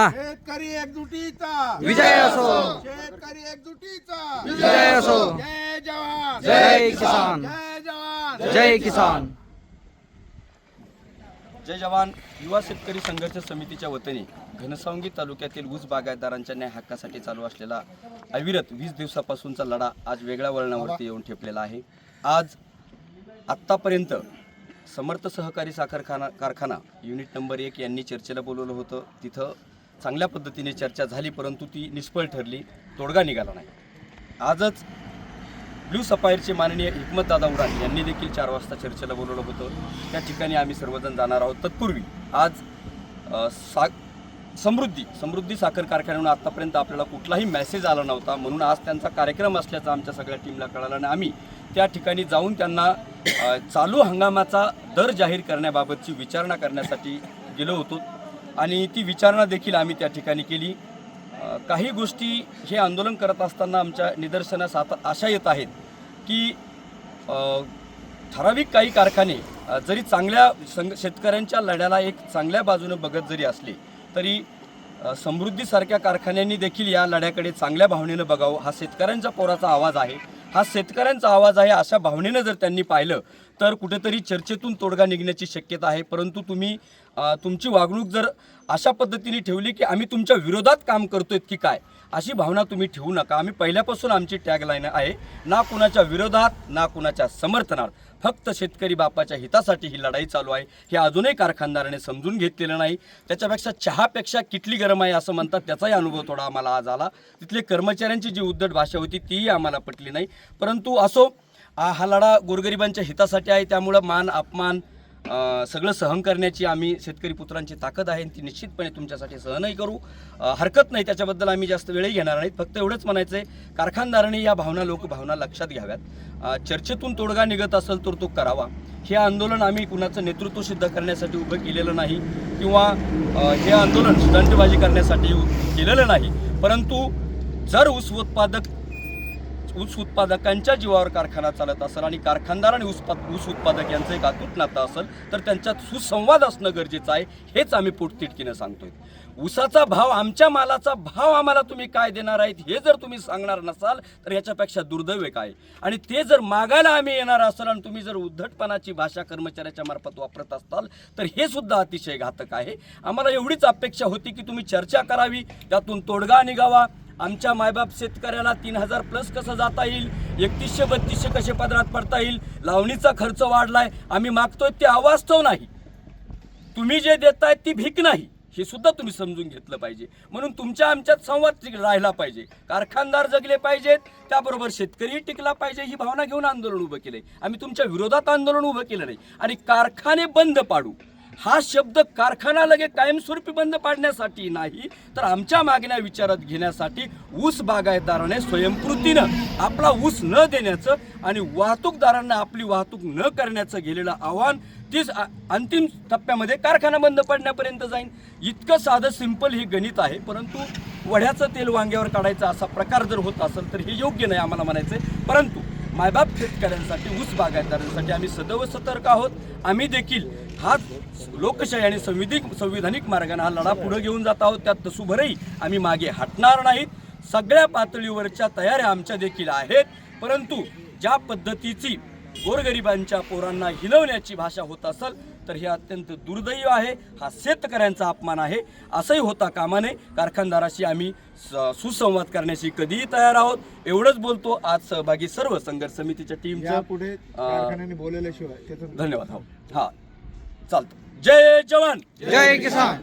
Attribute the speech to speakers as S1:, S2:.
S1: शेतकरी एकजुटीचा.
S2: विजय असो.
S1: शेतकरी एकजुटीचा.
S2: विजय असो.
S1: जय जवान.
S2: जय किसान.
S1: जय जवान.
S2: जय किसान.
S3: जय जवान. युवा शेतकरी संघर्ष समितीच्या वतीने घनसावंगी तालुक्यातील ऊस बागायतदारांच्या न्याय हक्कासाठी चालू असलेला अविरत वीस दिवसापासूनचा लढा आज वेगळ्या वळणावरती येऊन ठेपलेला आहे. आज आत्तापर्यंत समर्थ सहकारी साखर खाना कारखाना युनिट नंबर एक यांनी चर्चेला बोलवलं होतं. तिथं चांगल्या पद्धतीने चर्चा झाली परंतु ती निष्फळ ठरली. तोडगा निघाला नाही. आजच ब्लू सफायरचे माननीय हिकमतदादा उडान यांनी देखील चार वाजता चर्चेला बोलवलं होतं. त्या ठिकाणी आम्ही सर्वजण जाणार आहोत. तत्पूर्वी आज सा समृद्धी समृद्धी साखर कारखान्यावरून आत्तापर्यंत आपल्याला कुठलाही मेसेज आला नव्हता. म्हणून आज त्यांचा कार्यक्रम असल्याचा आमच्या सगळ्या टीमला कळाला आणि आम्ही त्या ठिकाणी जाऊन त्यांना चालू हंगामाचा दर जाहीर करण्याबाबतची विचारणा करण्यासाठी गेलो होतो. आणि ती विचारणा देखील आम्ही त्या ठिकाणी केली. काही गोष्टी हे आंदोलन करत असताना आमच्या निदर्शनास आता अशा येत आहेत की ठराविक काही कारखाने जरी चांगल्या संघ शेतकऱ्यांच्या लढ्याला एक चांगल्या बाजूनं बघत जरी असले तरी समृद्धीसारख्या कारखान्यांनी देखील या लढ्याकडे चांगल्या भावनेनं बघावं. हा शेतकऱ्यांच्या पोराचा आवाज आहे. हा शेतकऱ्यांचा आवाज आहे अशा भावनेनं जर त्यांनी पाहिलं तर कुठेतरी चर्चेतून तोडगा निघण्याची शक्यता आहे. परंतु तुम्ही तुमची वागणूक जर अशा पद्धतीने ठेवली की आम्ही तुमच्या विरोधात काम करतोय की काय अशी भावना तुम्ही ठेवू नका. आम्ही पहिल्यापासून आमची टॅगलाईन आहे ना कुणाच्या विरोधात ना कुणाच्या समर्थनात. फक्त शेतकरी बापाच्या हितासाठी ही लढाई चालू आहे. हे अजूनही कारखानदाराने समजून घेतलेलं नाही. त्याच्यापेक्षा चहापेक्षा किटली गरम आहे असं म्हणतात. त्याचाही अनुभव थोडा आम्हाला आज आला. तिथले कर्मचाऱ्यांची जी उद्धट भाषा होती तीही आम्हाला पटली नाही. परंतु असो हा लढा गोरगरिबांच्या हितासाठी आहे. त्यामुळं मान अपमान सगळं सहन करण्याची आम्ही शेतकरी पुत्रांची ताकद आहे आणि ती निश्चितपणे तुमच्यासाठी सहनही करू. हरकत नाही त्याच्याबद्दल आम्ही जास्त वेळही घेणार नाहीत. फक्त एवढंच म्हणायचं आहे कारखानदारांनी या भावना लोकभावना लक्षात घ्याव्यात. चर्चेतून तोडगा निघत असेल तर तो करावा. हे आंदोलन आम्ही कुणाचं नेतृत्व सिद्ध करण्यासाठी उभं केलेलं नाही किंवा हे आंदोलन स्टंटबाजी करण्यासाठी केलेलं नाही. परंतु जर ऊस उत्पादक ऊस उत्पादकांच्या जीवावर कारखाना चालत असेल आणि कारखानदार आणि ऊस ऊस उत्पादक यांचं एक अतूट नातं असेल तर त्यांच्यात सुसंवाद असणं गरजेचं आहे हेच आम्ही पोटतिटकीनं सांगतोय. ऊसाचा भाव आमच्या मालाचा भाव आम्हाला तुम्ही काय देणार आहेत हे जर तुम्ही सांगणार नसाल तर याच्यापेक्षा दुर्दैव आहे. काय आणि ते जर मागायला आम्ही येणार असाल आणि तुम्ही जर उद्धटपणाची भाषा कर्मचाऱ्याच्या मार्फत वापरत असाल तर हे सुद्धा अतिशय घातक आहे. आम्हाला एवढीच अपेक्षा होती की तुम्ही चर्चा करावी त्यातून तोडगा निघावा आमच्या मायबाप शेतकऱ्याला तीन हजार प्लस कसं जाता येईल? एकतीसशे बत्तीसशे कसे पदरात पडता येईल? लावणीचा खर्च वाढलाय. आम्ही मागतोय ते अवास्तव नाही. तुम्ही जे देताय ती भीक नाही. हे सुद्धा तुम्ही समजून घेतलं पाहिजे. म्हणून तुमच्या आमच्यात संवाद राहिला पाहिजे. कारखानदार जगले पाहिजेत. त्याबरोबर शेतकरी टिकला पाहिजे. ही भावना घेऊन आंदोलन उभं केलंय. आम्ही तुमच्या विरोधात आंदोलन उभं केलं नाही. आणि कारखाने बंद पाडू. हा शब्द कारखाना लगे कायमस्वरूपी बंद पाडण्यासाठी नाही तर आमच्या मागण्या विचारात घेण्यासाठी ऊस बागायतदाराने स्वयंकृतीनं आपला ऊस न देण्याचं आणि वाहतूकदारांना आपली वाहतूक न करण्याचं गेलेलं आव्हान तीच अंतिम टप्प्यामध्ये कारखाना बंद पडण्यापर्यंत जाईल इतकं साधं सिंपल ही गणित आहे परंतु वढ्याचं तेल वांग्यावर काढायचा असा प्रकार जर होत असेल तर हे योग्य नाही आम्हाला म्हणायचं परंतु मायबाप शेतकऱ्यांसाठी ऊस बागायतदारांसाठी आम्ही सदैव सतर्क आहोत. आम्ही देखील हा लोकशाही आणि संविधिक संविधानिक मार्गाने हा लढा पुढे घेऊन जात आहोत. त्यात तसुभरही आम्ही मागे हटणार नाहीत. सगळ्या पातळीवरच्या तयाऱ्या आमच्या देखील आहेत. परंतु ज्या पद्धतीची गोरगरिबांच्या पोरांना हिलवण्याची भाषा होत असेल तर हे अत्यंत दुर्दैव आहे. हा शेतकऱ्यांचा अपमान आहे. असंही होता कामा नये कारखानदाराशी आम्ही सुसंवाद करण्याशी कधीही तयार आहोत. एवढंच बोलतो आज सहभागी सर्व संघर्ष समितीच्या
S1: कारखान्याने बोलवल्याशिवाय त्याचं
S3: धन्यवाद. हो. हा. चालतं. जय जवान.
S2: जय किसान.